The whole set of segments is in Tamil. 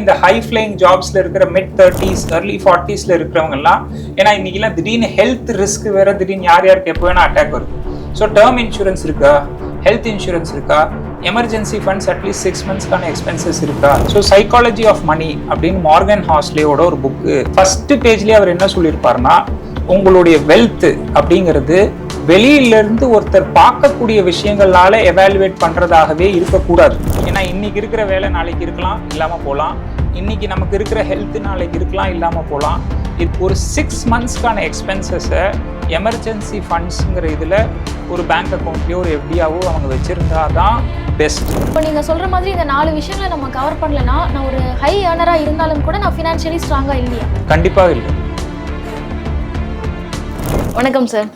இந்த ஹை ஃப்ளைங் ஜாப்ஸ்ல இருக்கிற மிட் தேர்ட்டிஸ் ஏர்லி ஃபார்ட்டிஸ்ல இருக்கிறவங்கலாம் ஏன்னா இன்னைக்கெல்லாம் திடீர்னு ஹெல்த் ரிஸ்க் வேற திடீர்னு யார் யாருக்கு எப்போ வேணா அட்டாக் வருது. ஸோ டேர்ம் இன்சூரன்ஸ் இருக்கா? ஹெல்த் இன்சூரன்ஸ் இருக்கா? Emergency funds at least six மந்த்ஸ்க்கான expenses இருக்கா? ஸோ சைக்காலஜி ஆஃப் மணி அப்படின்னு மார்கன் ஹாஸ்லேயோட ஒரு புக்கு ஃபர்ஸ்ட் பேஜ்லேயே அவர் என்ன சொல்லியிருப்பாருன்னா உங்களுடைய வெல்த் அப்படிங்கிறது வெளியில இருந்து ஒருத்தர் பார்க்கக்கூடிய விஷயங்களால எவாலுவேட் பண்றதாகவே இருக்கக்கூடாது. ஏன்னா இன்னைக்கு இருக்கிற வேலை நாளைக்கு இருக்கலாம் இல்லாம போகலாம் இன்னைக்கு நமக்கு இருக்கிற ஹெல்த் நாளைக்கு இருக்கலாம் இல்லாம போகலாம் இது ஒரு சிக்ஸ் மந்த்ஸ்க்கான எக்ஸ்பென்சஸை எமர்ஜென்சி ஃபண்ட்ஸுங்கிற இதில் ஒரு பேங்க் அக்கௌண்ட்லேயோ ஒரு எஃப்டியாவோ அவங்க வச்சிருந்தா தான் பெஸ்ட் இப்போ நீங்கள் சொல்கிற மாதிரி இந்த நாலு விஷயங்களை நம்ம கவர் பண்ணலனா நான் ஒரு ஹை ஏர்னராக இருந்தாலும் கூட நான் ஃபினான்ஷியலி ஸ்ட்ராங்காக இல்லையா? கண்டிப்பாக இல்லை. வணக்கம் சார்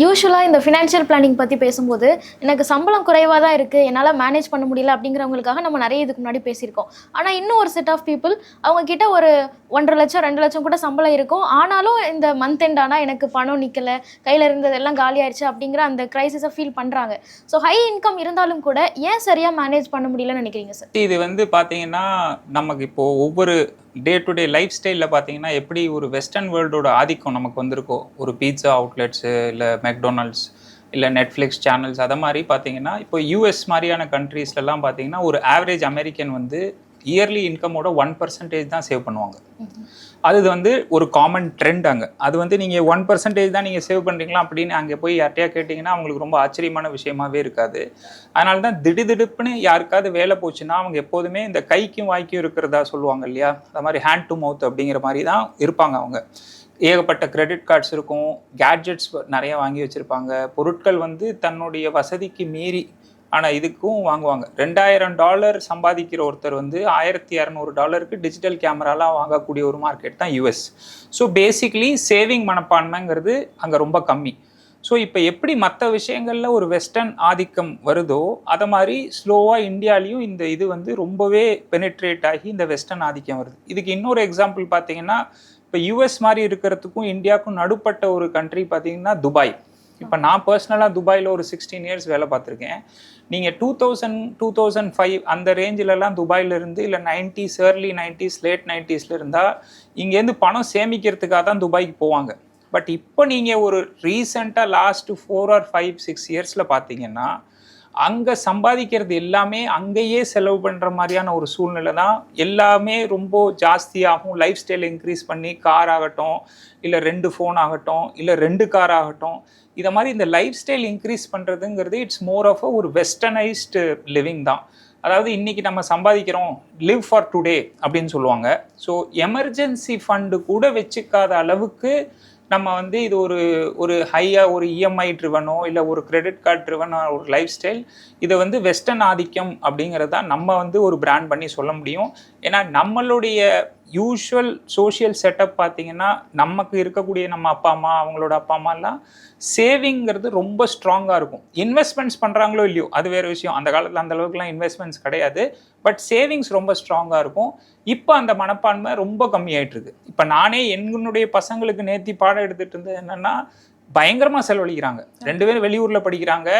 யூஸ்வலாக இந்த ஃபினான்ஷியல் பிளானிங் பற்றி பேசும்போது எனக்கு சம்பளம் குறைவாக தான் இருக்குது என்னால் மேனேஜ் பண்ண முடியல அப்படிங்கிறவங்களுக்காக நம்ம நிறைய இதுக்கு முன்னாடி பேசியிருக்கோம். ஆனால் இன்னும் ஒரு செட் ஆஃப் பீப்புள் அவங்கக்கிட்ட ஒரு ஒன்றரை லட்சம் ரெண்டு லட்சம் கூட சம்பளம் இருக்கும். ஆனாலும் இந்த மந்த் எண்ட் ஆனால் எனக்கு பணம் நிற்கல கையில் இருந்ததெல்லாம் காலி ஆயிடுச்சு அப்படிங்கிற அந்த க்ரைசிஸை ஃபீல் பண்ணுறாங்க ஸோ ஹை இன்கம் இருந்தாலும் கூட ஏன் சரியாக மேனேஜ் பண்ண முடியலன்னு நினைக்கிறீங்க சார் இது வந்து பார்த்தீங்கன்னா நமக்கு இப்போது ஒவ்வொரு டே டு டே லைஃப் ஸ்டைலில் பார்த்தீங்கன்னா எப்படி ஒரு வெஸ்டர்ன் வேர்ல்டோட ஆதிக்கம் நமக்கு வந்திருக்கோ ஒரு பீட்சா அவுட்லெட்ஸு இல்லை மெக்டொனால்ட்ஸ் இல்லை நெட்ஃப்ளிக்ஸ் சேனல்ஸ் அதை மாதிரி பார்த்தீங்கன்னா இப்போ யூஎஸ் மாதிரியான கண்ட்ரீஸ்லலாம் பார்த்தீங்கன்னா ஒரு ஆவரேஜ் அமெரிக்கன் வந்து இயர்லி இன்கமோட ஒன் பர்சன்டேஜ் தான் சேவ் பண்ணுவாங்க. அது வந்து ஒரு காமன் ட்ரெண்ட் அங்கே. அது வந்து நீங்கள் ஒன் பர்சன்டேஜ் தான் நீங்கள் சேவ் பண்ணுறீங்களா அப்படின்னு அங்கே போய் யார்ட்டையா கேட்டிங்கன்னா அவங்களுக்கு ரொம்ப ஆச்சரியமான விஷயமாவே இருக்காது. அதனால தான் திடுதிடுப்புன்னு யாருக்காவது வேலை போச்சுன்னா அவங்க எப்போதுமே இந்த கைக்கும் வாய்க்கும் இருக்கிறதா சொல்லுவாங்க இல்லையா? அந்த மாதிரி ஹேண்ட் டு மவுத் அப்படிங்கிற மாதிரி தான் இருப்பாங்க அவங்க. ஏகப்பட்ட கிரெடிட் கார்ட்ஸ் இருக்கும் கேட்ஜெட்ஸ் நிறைய வாங்கி வச்சுருப்பாங்க. பொருட்கள் வந்து தன்னுடைய வசதிக்கு மீறி ஆனால் இதுக்கும் வாங்குவாங்க. ரெண்டாயிரம் டாலர் சம்பாதிக்கிற ஒருத்தர் வந்து ஆயிரத்தி இரநூறு டாலருக்கு டிஜிட்டல் கேமராலாம் வாங்கக்கூடிய ஒரு மார்க்கெட் தான் யூஎஸ். ஸோ பேசிக்லி சேவிங் மனப்பான்மைங்கிறது அங்கே ரொம்ப கம்மி. ஸோ இப்போ எப்படி மற்ற விஷயங்களில் ஒரு வெஸ்டர்ன் ஆதிக்கம் வருதோ அதை மாதிரி ஸ்லோவாக இந்தியாலையும் இந்த இது வந்து ரொம்பவே பெனிட்ரேட் ஆகி இந்த வெஸ்டர்ன் ஆதிக்கம் வருது. இதுக்கு இன்னொரு எக்ஸாம்பிள் பார்த்தீங்கன்னா இப்போ யூஎஸ் மாதிரி இருக்கிறதுக்கும் இந்தியாவுக்கும் நடுப்பட்ட ஒரு கண்ட்ரி பார்த்தீங்கன்னா துபாய். இப்போ நான் பர்சனலாக துபாயில் ஒரு சிக்ஸ்டீன் இயர்ஸ் வேலை பார்த்துருக்கேன். நீங்கள் two thousand two thousand five அந்த ரேஞ்சிலலாம் துபாயிலிருந்து இல்லை நைன்டிஸ் ஏர்லி நைன்டிஸ் லேட் நைன்டிஸில் இருந்தால் இங்கேருந்து பணம் சேமிக்கிறதுக்காக தான் துபாய்க்கு போவாங்க. பட் இப்போ நீங்கள் ஒரு ரீசெண்டாக last four or five six இயர்ஸில் பார்த்தீங்கன்னா அங்கே சம்பாதிக்கிறது எல்லாமே அங்கேயே செலவு பண்ணுற மாதிரியான ஒரு சூழ்நிலை தான் எல்லாமே ரொம்ப ஜாஸ்தியாகும். லைஃப் ஸ்டைல் இன்க்ரீஸ் பண்ணி கார் ஆகட்டும் இல்லை ரெண்டு ஃபோன் ஆகட்டும் இல்லை ரெண்டு கார் ஆகட்டும். இதை மாதிரி இந்த லைஃப் ஸ்டைல் இன்க்ரீஸ் பண்ணுறதுங்கிறது இட்ஸ் மோர் ஆஃப் ஒரு வெஸ்டர்னைஸ்டு லிவிங் தான். அதாவது இன்றைக்கி நம்ம சம்பாதிக்கிறோம் லிவ் ஃபார் டுடே அப்படின்னு சொல்லுவாங்க. ஸோ எமர்ஜென்சி ஃபண்டு கூட வச்சுக்காத அளவுக்கு நம்ம வந்து இது ஒரு ஒரு ஹையாக ஒரு இஎம்ஐ ட்ரிவனோ இல்லை ஒரு கிரெடிட் கார்டு ட்ரிவனோ ஒரு லைஃப் ஸ்டைல் இதை வந்து வெஸ்டர்ன் ஆதிக்கம் அப்படிங்கிறத நம்ம வந்து ஒரு பிராண்ட் பண்ணி சொல்ல முடியும். ஏன்னா நம்மளுடைய யூஷுவல் சோஷியல் செட்டப் பார்த்தீங்கன்னா நமக்கு இருக்கக்கூடிய நம்ம அப்பா அம்மா அவங்களோட அப்பா அம்மாலாம் சேவிங்கிறது ரொம்ப ஸ்ட்ராங்காக இருக்கும். இன்வெஸ்ட்மெண்ட்ஸ் பண்ணுறாங்களோ இல்லையோ அது வேறு விஷயம். அந்த காலத்தில் அந்த அளவுக்குலாம் இன்வெஸ்ட்மெண்ட்ஸ் கிடையாது. பட் சேவிங்ஸ் ரொம்ப ஸ்ட்ராங்காக இருக்கும். இப்போ அந்த மனப்பான்மை ரொம்ப கம்மியாயிட்டு இருக்கு இப்போ நானே என்னுடைய பசங்களுக்கு நேத்தி பாடம் எடுத்துட்டு இருந்தது என்னன்னா பயங்கரமாக செலவழிக்கிறாங்க. ரெண்டு பேரும் வெளியூரில் படிக்கிறாங்க.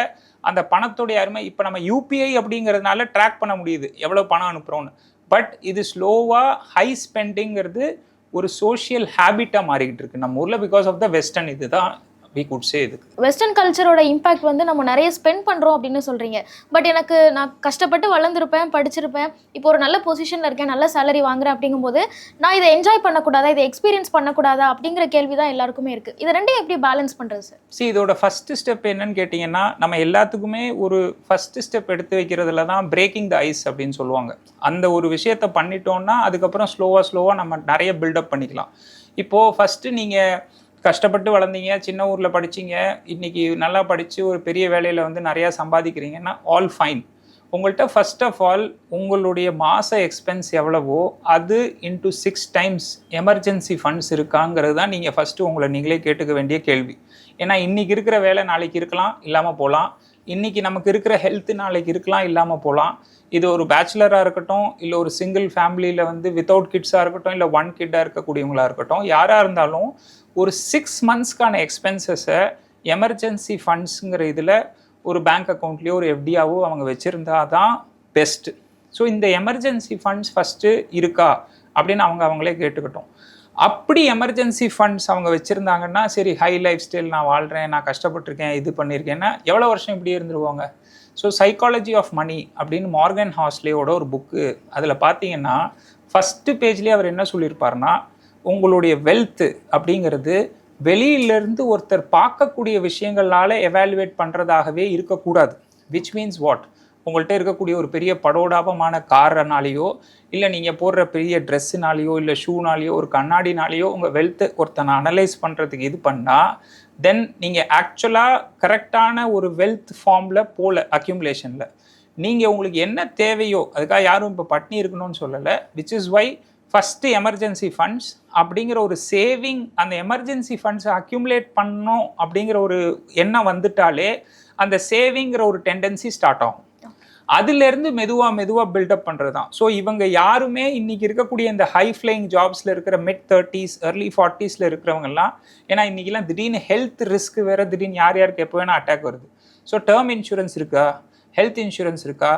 அந்த பணத்துடைய அருமை இப்போ நம்ம யூபிஐ அப்படிங்கிறதுனால ட்ராக் பண்ண முடியுது. எவ்வளோ பணம் அனுப்புகிறோன்னு பட் இது ஸ்லோவாக ஹை ஸ்பெண்டிங்கிறது ஒரு சோஷியல் ஹேபிட்டாக மாறிக்கிட்டு இருக்கு நம்ம ஊரில் பிகாஸ் ஆஃப் த வெஸ்டர்ன் இதுதான். வி குட் சே இதுக்கு. வெஸ்டர்ன் கல்ச்சரோட இம்பாக்ட் வந்து நம்ம நிறைய ஸ்பெண்ட் பண்ணுறோம் அப்படின்னு சொல்கிறீங்க பட் எனக்கு நான் கஷ்டப்பட்டு வளர்ந்துருப்பேன் படிச்சிருப்பேன். இப்போ ஒரு நல்ல பொசிஷனில் இருக்கேன் நல்ல சேலரி வாங்குறேன் அப்படிங்கும்போது நான் இதை என்ஜாய் பண்ணக்கூடாதா? இதை எக்ஸ்பீரியன்ஸ் பண்ணக்கூடாதா? அப்படிங்கிற கேள்வி தான் எல்லாருக்குமே இருக்குது இது ரெண்டையும் எப்படி பேலன்ஸ் பண்ணுறது சார் சி இதோட ஃபஸ்ட்டு ஸ்டெப் என்னன்னு கேட்டிங்கன்னா நம்ம எல்லாத்துக்குமே ஒரு ஃபஸ்ட்டு ஸ்டெப் எடுத்து வைக்கிறதுல தான் பிரேக்கிங் த ஐஸ் அப்படின்னு சொல்லுவாங்க. அந்த ஒரு விஷயத்த பண்ணிட்டோம்னா அதுக்கப்புறம் ஸ்லோவாக ஸ்லோவாக நம்ம நிறைய பில்டப் பண்ணிக்கலாம். இப்போது ஃபஸ்ட்டு நீங்கள் கஷ்டப்பட்டு வளர்ந்தீங்க சின்ன ஊரில் படிச்சீங்க இன்னைக்கு நல்லா படித்து ஒரு பெரிய வேலையில் வந்து நிறையா சம்பாதிக்கிறீங்கன்னா ஆல் ஃபைன் உங்கள்கிட்ட ஃபர்ஸ்ட் ஆஃப் ஆல் உங்களுடைய மாத எக்ஸ்பென்ஸ் எவ்வளவோ அது into six times emergency funds இருக்காங்கிறது தான் நீங்கள் ஃபஸ்ட்டு உங்களை நீங்களே கேட்டுக்க வேண்டிய கேள்வி. ஏன்னா இன்றைக்கி இருக்கிற வேலை நாளைக்கு இருக்கலாம் இல்லாமல் போகலாம் இன்றைக்கி நமக்கு இருக்கிற ஹெல்த் நாளைக்கு இருக்கலாம் இல்லாமல் போகலாம் இது ஒரு பேச்சுலராக இருக்கட்டும் இல்லை ஒரு சிங்கிள் ஃபேமிலியில் வந்து வித்தவுட் கிட்ஸாக இருக்கட்டும் இல்லை ஒன் கிட்டாக இருக்கக்கூடியவங்களா இருக்கட்டும் யாராக இருந்தாலும் ஒரு சிக்ஸ் மந்த்ஸ்க்கான எக்ஸ்பென்சஸை எமர்ஜென்சி ஃபண்ட்ஸுங்கிற இதில் ஒரு பேங்க் அக்கௌண்ட்லேயோ ஒரு எஃப்டியாவோ அவங்க வச்சுருந்தா தான் பெஸ்ட்டு ஸோ இந்த எமர்ஜென்சி ஃபண்ட்ஸ் ஃபஸ்ட்டு இருக்கா? அப்படின்னு அவங்க அவங்களே கேட்டுக்கிட்டோம். அப்படி எமர்ஜென்சி ஃபண்ட்ஸ் அவங்க வச்சுருந்தாங்கன்னா சரி ஹை லைஃப் ஸ்டைல் நான் வாழ்கிறேன் நான் கஷ்டப்பட்டிருக்கேன் இது பண்ணியிருக்கேன்னா எவ்வளோ வருஷம் இப்படியே இருந்துருவாங்க? ஸோ சைக்காலஜி ஆஃப் மணி அப்படின்னு மார்கன் ஹாஸ்லேயோட ஒரு புக்கு அதில் பார்த்தீங்கன்னா ஃபஸ்ட்டு பேஜ்லேயே அவர் என்ன சொல்லியிருப்பாருன்னா உங்களுடைய வெல்த்து அப்படிங்கிறது வெளியிலேருந்து ஒருத்தர் பார்க்கக்கூடிய விஷயங்களால எவாலுவேட் பண்ணுறதாகவே இருக்கக்கூடாது. விச் மீன்ஸ் வாட் உங்கள்கிட்ட இருக்கக்கூடிய ஒரு பெரிய படோடாபமான காரனாலேயோ இல்லை நீங்கள் போடுற பெரிய ட்ரெஸ்ஸுனாலேயோ இல்லை ஷூனாலேயோ ஒரு கண்ணாடினாலேயோ உங்கள் வெல்த்தை ஒருத்தனை அனலைஸ் பண்ணுறதுக்கு இது பண்ணால் தென் நீங்கள் ஆக்சுவலாக கரெக்டான ஒரு வெல்த் ஃபார்மில் போகல அக்யூமுலேஷனில் நீங்கள் உங்களுக்கு என்ன தேவையோ அதுக்காக யாரும் இப்போ பட்னி இருக்கணும்னு சொல்லலை which is why first emergency funds அப்படிங்கிற ஒரு சேவிங் அந்த எமர்ஜென்சி ஃபண்ட்ஸை அக்யூமுலேட் பண்ணணும் அப்படிங்கிற ஒரு எண்ணம் வந்துட்டாலே அந்த சேவிங்கிற ஒரு டெண்டன்சி ஸ்டார்ட் ஆகும். அதுலேருந்து மெதுவாக மெதுவாக பில்டப் பண்ணுறது தான் ஸோ இவங்க யாருமே இன்றைக்கி இருக்கக்கூடிய இந்த ஹை ஃப்ளைங் ஜாப்ஸில் இருக்கிற மிட் தேர்ட்டிஸ் ஏர்லி ஃபார்ட்டிஸில் இருக்கிறவங்கலாம் ஏன்னா இன்றைக்கிலாம் திடீர்னு ஹெல்த் ரிஸ்க் வேறு திடீர்னு யார் யாருக்கு எப்போ வேணால் அட்டாக் வருது. ஸோ டேர்ம் இன்சூரன்ஸ் இருக்கா? ஹெல்த் இன்சூரன்ஸ் இருக்கா?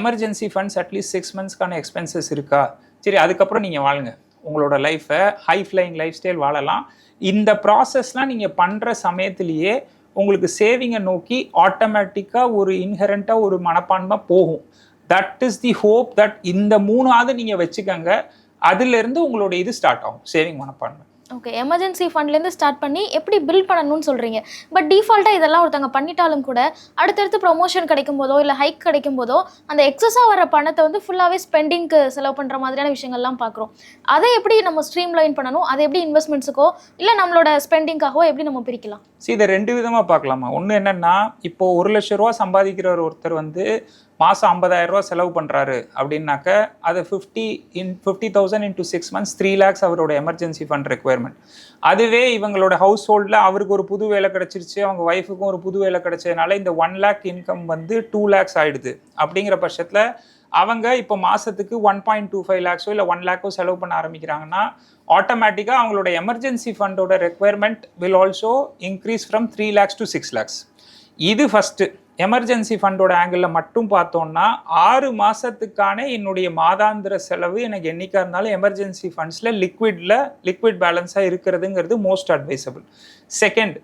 Emergency funds at least six மந்த்ஸ்க்கான expenses இருக்கா? சரி அதுக்கப்புறம் நீங்கள் வாழுங்க. உங்களோட லைஃப்பை ஹை ஃப்ளைங் லைஃப் ஸ்டைல் வாழலாம். இந்த ப்ராசஸ்லாம் நீங்கள் பண்ணுற சமயத்துலேயே உங்களுக்கு சேவிங்கை நோக்கி ஆட்டோமேட்டிக்காக ஒரு இன்ஹெரண்ட்டாக ஒரு மனப்பான்மை போகும். That is the hope that இந்த மூணாவது நீங்கள் வச்சுக்கோங்க. அதுலேருந்து உங்களோட இது ஸ்டார்ட் ஆகும். சேவிங் மனப்பான்மை. ஓகே எமர்ஜென்சி ஃபண்ட்லேருந்து ஸ்டார்ட் பண்ணி எப்படி பில் பண்ணணும்னு சொல்கிறீங்க பட் டிஃபால்ட்டாக இதெல்லாம் ஒருத்தவங்க பண்ணிட்டாலும் கூட அடுத்தடுத்து ப்ரொமோஷன் கிடைக்கும் போதோ இல்லை ஹைக் கிடைக்கும் போதோ அந்த எக்ஸஸாக வர பணத்தை வந்து ஃபுல்லாகவே ஸ்பெண்டிங்க்கு செலவு பண்ணுற மாதிரியான விஷயங்கள்லாம் பார்க்குறோம். அதை எப்படி நம்ம ஸ்ட்ரீம் லைன் பண்ணணும்? அதை எப்படி இன்வெஸ்ட்மெண்ட்ஸுக்கோ இல்லை நம்மளோட ஸ்பெண்டிங்காகவோ எப்படி நம்ம பிரிக்கலாம்? சரி இதை ரெண்டு விதமாக பார்க்கலாமா? ஒன்று என்னென்னா இப்போது ஒரு லட்ச ரூபா சம்பாதிக்கிற ஒருத்தர் வந்து மாதம் ஐம்பதாயிரம் ரூபா செலவு பண்ணுறாரு அப்படின்னாக்க அது fifty in fifty thousand into six months three lakhs அவரோட எமர்ஜென்சி ஃபண்ட் ரெக்குயர்மெண்ட் அதுவே இவங்களோட ஹவுஸ் ஹோல்டில் அவருக்கு ஒரு புது வேலை கிடச்சிருச்சு அவங்க ஒய்ஃபுக்கும் ஒரு புது வேலை கிடச்சதுனால இந்த ஒன் லேக் இன்கம் வந்து டூ லேக்ஸ் ஆகிடுது அப்படிங்கிற பட்சத்தில் அவங்க இப்போ மாதத்துக்கு ஒன் பாயிண்ட் டூ ஃபைவ் லேக்ஸோ இல்லை ஒன் லேக்கோ செலவு பண்ண ஆரம்பிக்கிறாங்கன்னா ஆட்டோமேட்டிக்காக அவங்களோட emergency ஃபண்டோட requirement will also increase from three lakhs to six lakhs இது ஃபஸ்ட்டு எமர்ஜென்சி ஃபண்டோட ஆங்கிளில் மட்டும் பார்த்தோம்னா ஆறு மாதத்துக்கான என்னுடைய மாதாந்திர செலவு எனக்கு என்றைக்காக இருந்தாலும் எமர்ஜென்சி ஃபண்ட்ஸில் லிக்விடில் லிக்விட் பேலன்ஸாக இருக்கிறதுங்கிறது மோஸ்ட் அட்வைசபிள் செகண்ட்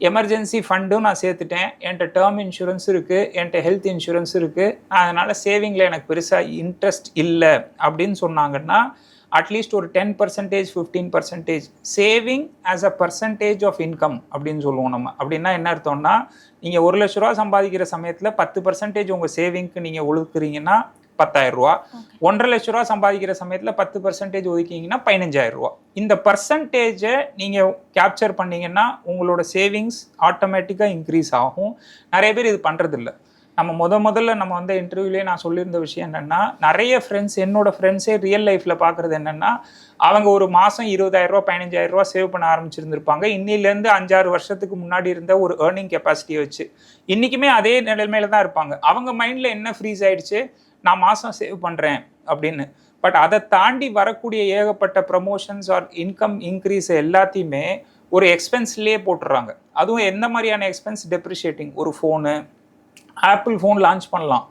எமர்ஜென்சி ஃபண்டும் நான் சேர்த்துட்டேன். என்கிட்ட டேர்ம் இன்சூரன்ஸ் இருக்குது என்கிட்ட ஹெல்த் இன்சூரன்ஸ் இருக்குது அதனால் சேவிங்கில் எனக்கு பெருசாக இன்ட்ரெஸ்ட் இல்லை அப்படின்னு சொன்னாங்கன்னா அட்லீஸ்ட் ஒரு ten percentage fifteen percentage saving as a percentage of income அப்படின்னு சொல்லுவோம் நம்ம. அப்படின்னா என்ன அர்த்தம்னா நீங்கள் ஒரு லட்ச ரூபா சம்பாதிக்கிற சமயத்தில் பத்து பர்சன்டேஜ் உங்கள் சேவிங்க்கு நீங்கள் ஒழுக்குறீங்கன்னா பத்தாயிரம் ரூபா. ஒன்றரை லட்ச ரூபா சம்பாதிக்கிற சமயத்தில் பத்து பர்சன்டேஜ் ஒதுக்கிங்கன்னா பதினஞ்சாயிரம் ரூபா. இந்த பர்சன்டேஜை நீங்கள் கேப்சர் பண்ணீங்கன்னா உங்களோட சேவிங்ஸ் ஆட்டோமேட்டிக்காக இன்க்ரீஸ் ஆகும். நிறைய பேர் இது பண்ணுறதில்ல நம்ம முத முதல்ல நம்ம வந்து இன்டர்வியூலேயே நான் சொல்லியிருந்த விஷயம் என்னென்னா நிறைய ஃப்ரெண்ட்ஸ் என்னோட ஃப்ரெண்ட்ஸே ரியல் லைஃப்பில் பார்க்குறது என்னென்னா அவங்க ஒரு மாதம் இருபதாயிரரூவா பதினஞ்சாயிரரூவா சேவ் பண்ண ஆரம்பிச்சிருந்துருப்பாங்க. இன்னிலேருந்து அஞ்சாறு வருஷத்துக்கு முன்னாடி இருந்த ஒரு ஏர்னிங் கெப்பாசிட்டியை வச்சு இன்றைக்குமே அதே நிலைமையில தான் இருப்பாங்க. அவங்க மைண்டில் என்ன ஃப்ரீஸ் ஆயிடுச்சு? நான் மாதம் சேவ் பண்ணுறேன் அப்படின்னு. பட் அதை தாண்டி வரக்கூடிய ஏகப்பட்ட ப்ரமோஷன்ஸ் ஆர் இன்கம் இன்க்ரீஸ் எல்லாத்தையுமே ஒரு எக்ஸ்பென்ஸ்லேயே போட்டுடுறாங்க அதுவும் எந்த மாதிரியான எக்ஸ்பென்ஸ் டெப்ரிஷியேட்டிங் ஒரு ஃபோனு ஆப்பிள் ஃபோன் லான்ச் பண்ணலாம்.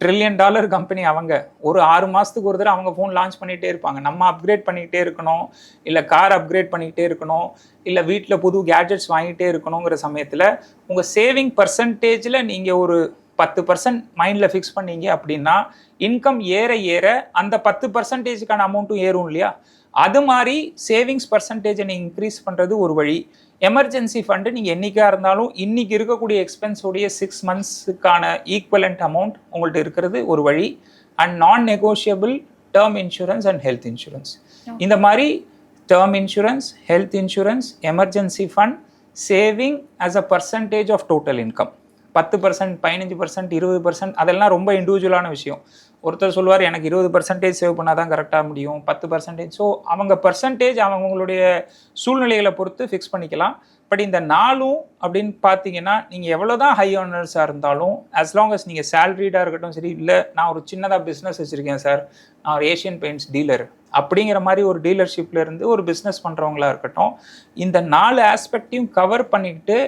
ட்ரில்லியன் டாலர் கம்பெனி அவங்க. ஒரு ஆறு மாதத்துக்கு ஒரு தடவை அவங்க ஃபோன் லான்ச் பண்ணிகிட்டே இருப்பாங்க. நம்ம அப்கிரேட் பண்ணிக்கிட்டே இருக்கணும். இல்லை கார் அப்கிரேட் பண்ணிக்கிட்டே இருக்கணும். இல்லை வீட்டில் புது கேட்ஜெட்ஸ் வாங்கிட்டே இருக்கணுங்கிற சமயத்தில் உங்கள் சேவிங் பர்சன்டேஜில் நீங்கள் ஒரு பத்து பர்சன்ட் மைண்டில் ஃபிக்ஸ் பண்ணீங்க அப்படின்னா இன்கம் ஏற ஏற அந்த பத்து பர்சன்டேஜுக்கான அமௌண்ட்டும் ஏறும் இல்லையா? அது மாதிரி சேவிங்ஸ் பர்சன்டேஜை நீங்கள் இன்க்ரீஸ் பண்ணுறது ஒரு வழி. எமர்ஜென்சி ஃபண்டு நீங்கள் என்றைக்கா இருந்தாலும் இன்றைக்கி இருக்கக்கூடிய எக்ஸ்பென்ஸோடைய சிக்ஸ் மந்த்ஸுக்கான ஈக்குவலண்ட் அமௌண்ட் உங்கள்கிட்ட இருக்கிறது ஒரு வழி. And non negotiable term insurance and health insurance இந்த மாதிரி term insurance health insurance emergency fund saving as a percentage of total income பத்து பர்சன்ட் பதினஞ்சு பர்சன்ட் இருபது பர்சன்ட் அதெல்லாம் ரொம்ப இண்டிவிஜுவலான விஷயம். ஒருத்தர் சொல்லுவார் எனக்கு இருபது பர்சன்டேஜ் சேவ் பண்ணால் தான் கரெக்டாக முடியும் பத்து பர்சன்டேஜ் ஸோ அவங்க பர்சன்டேஜ் அவங்களுடைய சூழ்நிலைகளை பொறுத்து ஃபிக்ஸ் பண்ணிக்கலாம். பட் இந்த நாளும் அப்படின்னு பார்த்தீங்கன்னா நீங்கள் எவ்வளோ தான் ஹை ஆனர்ஸாக இருந்தாலும் அஸ் லாங் அஸ் நீங்கள் சேலரிடாக இருக்கட்டும் சரி இல்லை நான் ஒரு சின்னதாக பிஸ்னஸ் வச்சுருக்கேன் சார் நான் ஒரு ஏஷியன் பெயிண்ட்ஸ் டீலர் அப்படிங்கிற மாதிரி ஒரு டீலர்ஷிப்பில் இருந்து ஒரு பிஸ்னஸ் பண்ணுறவங்களா இருக்கட்டும் இந்த நாலு ஆஸ்பெக்டையும் கவர் பண்ணிக்கிட்டு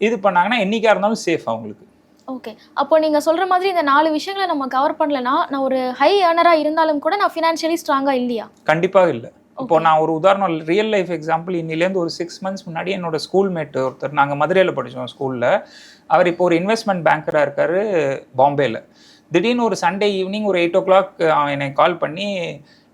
இது பண்ணாங்கன்னா என்றைக்காக இருந்தாலும் சேஃப் அவங்களுக்கு ஓகே அப்போ நீங்கள் சொல்கிற மாதிரி இந்த நாலு விஷயங்களை நம்ம கவர் பண்ணலனா நான் ஒரு ஹை ஏர்னராக இருந்தாலும் கூட நான் ஃபினான்ஷியலி ஸ்ட்ராங்காக இல்லையா? கண்டிப்பாக இல்லை. இப்போ நான் ஒரு உதாரணம் ரியல் லைஃப் எக்ஸாம்பிள் இன்னிலேருந்து ஒரு சிக்ஸ் மந்த்ஸ் முன்னாடி என்னோட ஸ்கூல் மேட் ஒருத்தர் நாங்கள் மதுரையில் படித்தோம் ஸ்கூலில் அவர் இப்போ ஒரு இன்வெஸ்ட்மெண்ட் பேங்கராக இருக்கார் பாம்பேயில் திடீர்னு ஒரு சண்டே ஈவினிங் ஒரு எயிட் ஓ கிளாக் அவன் என்னை கால் பண்ணி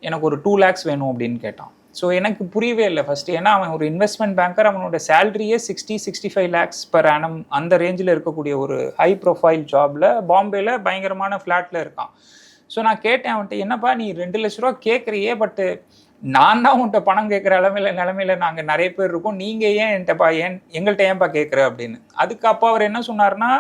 எனக்கு ஒரு டூ லேக்ஸ் வேணும் அப்படின்னு கேட்டான். ஸோ எனக்கு புரியவே இல்லை ஃபர்ஸ்ட் ஏன்னா அவன் ஒரு இன்வெஸ்ட்மெண்ட் பேங்கர் அவனோட சேலரியே sixty sixty five lakhs per annum அந்த ரேஞ்சில் இருக்கக்கூடிய ஒரு ஹை ப்ரொஃபைல் ஜாபில் பாம்பேயில் பயங்கரமான ஃப்ளாட்டில் இருக்கான். ஸோ நான் கேட்டேன் அவன்கிட்ட என்னப்பா நீ ரெண்டு லட்ச ரூபா கேட்குறியே பட்டு நான் தான் உன்கிட்ட பணம் கேட்குற நிலமையில நிலமையில நாங்கள் நிறைய பேர் இருக்கோம். நீங்கள் ஏன் என்கிட்டப்பா ஏன் எங்கள்கிட்ட ஏன்ப்பா கேட்குற அப்படின்னு. அதுக்கு அப்போ அவர் என்ன சொன்னார்னா